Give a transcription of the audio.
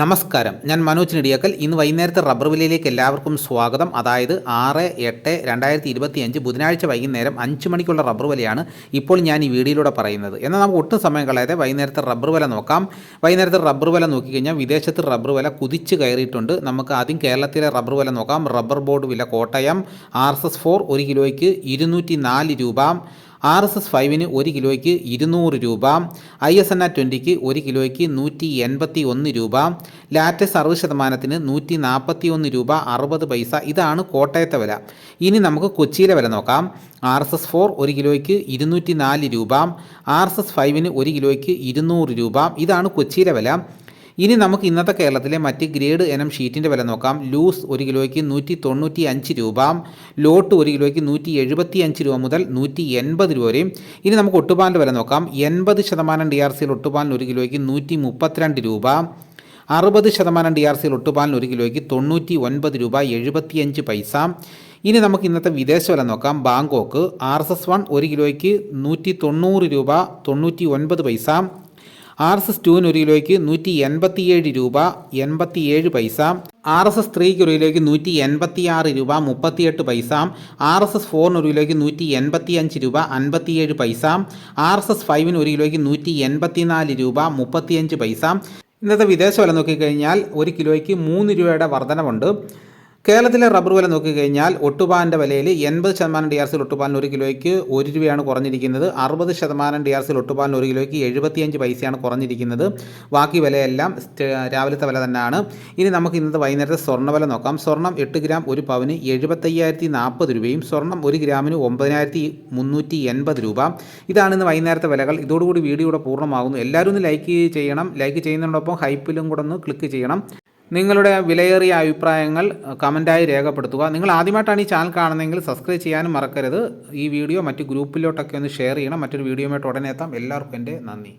നമസ്കാരം. ഞാൻ മനോജ് നെടിയാക്കൽ. ഇന്ന് വൈകുന്നേരത്തെ റബ്ബർ വിലയിലേക്ക് എല്ലാവർക്കും സ്വാഗതം. അതായത് ആറ് എട്ട് രണ്ടായിരത്തി ഇരുപത്തി അഞ്ച് ബുധനാഴ്ച വൈകുന്നേരം അഞ്ച് മണിക്കുള്ള റബ്ബർ വിലയാണ് ഇപ്പോൾ ഞാൻ ഈ വീഡിയോയിലൂടെ പറയുന്നത്. എന്നാൽ നമുക്ക് ഒട്ടും സമയം കളയാതെ വൈകുന്നേരത്തെ റബ്ബർ വില നോക്കാം. വൈകുന്നേരത്തെ റബ്ബർ വില നോക്കിക്കഴിഞ്ഞാൽ വിദേശത്ത് റബ്ബർ വില കുതിച്ച് കയറിയിട്ടുണ്ട്. നമുക്ക് ആദ്യം കേരളത്തിലെ റബ്ബർ വില നോക്കാം. റബ്ബർ ബോർഡ് വില Kottayam R S S four ഒരു കിലോയ്ക്ക് ഇരുന്നൂറ്റി നാല് രൂപ. ആർ എസ് എസ് ഫൈവിന് ഒരു കിലോയ്ക്ക് ഇരുന്നൂറ് രൂപ ഐ എസ് എൻ ആർ ട്വന്റിക്ക് ഒരു കിലോയ്ക്ക് നൂറ്റി എൺപത്തി ഒന്ന് രൂപ ലാറ്റസ് അറുപത് ശതമാനത്തിന് നൂറ്റി നാൽപ്പത്തി ഒന്ന് രൂപ അറുപത് പൈസ. ഇതാണ് കോട്ടയത്തെ വില. ഇനി നമുക്ക് കൊച്ചിയിലെ വില നോക്കാം. ആർ എസ് എസ് ഫോർ ഒരു കിലോയ്ക്ക് ഇരുന്നൂറ്റി നാല് രൂപ ആർ എസ് എസ് ഫൈവിന് ഒരു കിലോയ്ക്ക് ഇരുന്നൂറ് രൂപ. ഇതാണ് കൊച്ചിയിലെ വില. ഇനി നമുക്ക് ഇന്നത്തെ കേരളത്തിലെ മറ്റ് ഗ്രേഡ് എനം ഷീറ്റിന്റെ വില നോക്കാം. ലൂസ് ഒരു കിലോയ്ക്ക് നൂറ്റി തൊണ്ണൂറ്റി അഞ്ച് രൂപ ലോട്ട് ഒരു കിലോയ്ക്ക് നൂറ്റി എഴുപത്തി അഞ്ച് രൂപ മുതൽ നൂറ്റി എൺപത് രൂപ വരെയും. ഇനി നമുക്ക് ഒട്ടുപാലിന്റെ വില നോക്കാം. എൺപത് ശതമാനം ഡി ആർ സിയിൽ ഒട്ടുപാലിന് ഒരു കിലോയ്ക്ക് നൂറ്റി മുപ്പത്തിരണ്ട് രൂപ അറുപത് ശതമാനം ഡി ആർ സിയിൽ ഒട്ടുപാലിന് ഒരു കിലോയ്ക്ക് തൊണ്ണൂറ്റി ഒൻപത് രൂപ എഴുപത്തിയഞ്ച് പൈസ. ഇനി നമുക്ക് ഇന്നത്തെ വിദേശ വില നോക്കാം. Bangkok R S S one ഒരു കിലോയ്ക്ക് നൂറ്റി തൊണ്ണൂറ് രൂപ തൊണ്ണൂറ്റി ഒൻപത് പൈസ ആർ എസ് എസ് ടുവിന് ഒരു കിലോയ്ക്ക് നൂറ്റി എൺപത്തിയേഴ് രൂപ എൺപത്തിയേഴ് പൈസ ആർ എസ് എസ് ത്രീക്ക് ഒരു കിലോയ്ക്ക് നൂറ്റി എൺപത്തിയാറ് രൂപ മുപ്പത്തിയെട്ട് പൈസ ആർ എസ് എസ് ഫോറിന് ഒരു കിലോയ്ക്ക് നൂറ്റി എൺപത്തിയഞ്ച് രൂപ അൻപത്തിയേഴ് പൈസ ആർ എസ് എസ് ഫൈവിന് ഒരു കിലോയ്ക്ക് നൂറ്റി എൺപത്തിനാല് രൂപ മുപ്പത്തിയഞ്ച് പൈസ. ഇന്നത്തെ വിദേശ വില നോക്കിക്കഴിഞ്ഞാൽ ഒരു കിലോയ്ക്ക് മൂന്ന് രൂപയുടെ വർധനവുണ്ട്. കേരളത്തിലെ റബ്ബർ വില നോക്കിക്കഴിഞ്ഞാൽ ഒട്ടുപാലിന്റെ വിലയിൽ എൺപത് ശതമാനം ഡി ആർ സിൽ ഒട്ടുപാലിന് ഒരു കിലോയ്ക്ക് ഒരു രൂപയാണ് കുറഞ്ഞിരിക്കുന്നത്. അറുപത് ശതമാനം ഡി ആർ സിൽ ഒട്ടുപാലിന് ഒരു കിലോയ്ക്ക് എഴുപത്തിയഞ്ച് പൈസയാണ് കുറഞ്ഞിരിക്കുന്നത്. ബാക്കി വിലയെല്ലാം രാവിലത്തെ വില തന്നെയാണ്. ഇനി നമുക്ക് ഇന്നത്തെ വൈകുന്നേരത്തെ സ്വർണ വില നോക്കാം. സ്വർണം എട്ട് ഗ്രാം ഒരു പവന് എഴുപത്തയ്യായിരത്തി നാൽപ്പത് രൂപയും സ്വർണം ഒരു ഗ്രാമിന് ഒമ്പതിനായിരത്തി മുന്നൂറ്റി എൺപത് രൂപ. ഇതാണ് ഇന്ന് വൈകുന്നേരത്തെ വിലകൾ. ഇതോടുകൂടി വീഡിയോ ഇവിടെ പൂർണമാകുന്നു. എല്ലാവരും ഒന്ന് ലൈക്ക് ചെയ്യണം. ലൈക്ക് ചെയ്യുന്നതിനോടൊപ്പം ഹൈപ്പിലും കൂടെ ഒന്ന് ക്ലിക്ക് ചെയ്യണം. നിങ്ങളുടെ വിലയേറിയ അഭിപ്രായങ്ങൾ കമന്റായി രേഖപ്പെടുത്തുക. നിങ്ങൾ ആദ്യമായിട്ടാണ് ഈ ചാനൽ കാണുന്നതെങ്കിൽ സബ്സ്ക്രൈബ് ചെയ്യാനും മറക്കരുത്. ഈ വീഡിയോ മറ്റ് ഗ്രൂപ്പിലോട്ടൊക്കെ ഒന്ന് ഷെയർ ചെയ്യണം. മറ്റൊരു വീഡിയോയുമായിട്ട് ഉടനെ എത്താം. എല്ലാവർക്കും എന്റെ നന്ദി.